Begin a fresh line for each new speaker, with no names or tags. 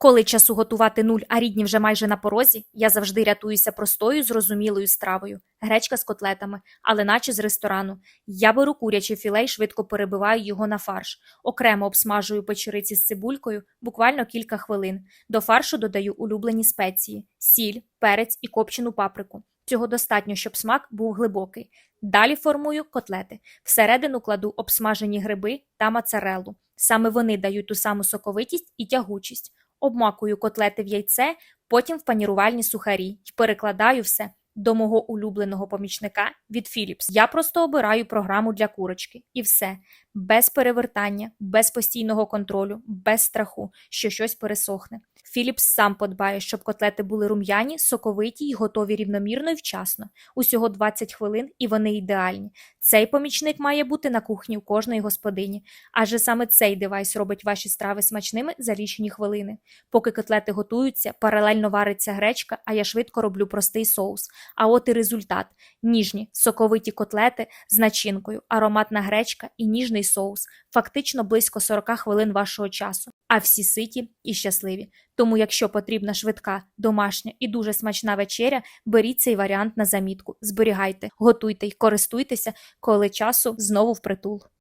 Коли часу готувати нуль, а рідні вже майже на порозі, я завжди рятуюся простою, зрозумілою стравою. Гречка з котлетами, але наче з ресторану. Я беру куряче філе й швидко перебиваю його на фарш. Окремо обсмажую печериці з цибулькою, буквально кілька хвилин. До фаршу додаю улюблені спеції: сіль, перець і копчену паприку. Цього достатньо, щоб смак був глибокий. Далі формую котлети. Всередину кладу обсмажені гриби та моцареллу. Саме вони дають ту саму соковитість і тягучість. Обмакую котлети в яйце, потім в панірувальні сухарі і перекладаю все до мого улюбленого помічника від Philips. Я просто обираю програму для курочки і все без перевертання, без постійного контролю, без страху, що щось пересохне. Philips сам подбає, щоб котлети були рум'яні, соковиті й готові рівномірно і вчасно. Усього 20 хвилин, і вони ідеальні. Цей помічник має бути на кухні у кожної господині, адже саме цей девайс робить ваші страви смачними за лічені хвилини. Поки котлети готуються, паралельно вариться гречка, а я швидко роблю простий соус. А от і результат: ніжні, соковиті котлети з начинкою, ароматна гречка і ніжний соус. Фактично близько 40 хвилин вашого часу. А всі ситі і щасливі. Тому, якщо потрібна швидка, домашня і дуже смачна вечеря, беріть цей варіант на замітку, зберігайте, готуйте й користуйтеся, коли часу знову впритул.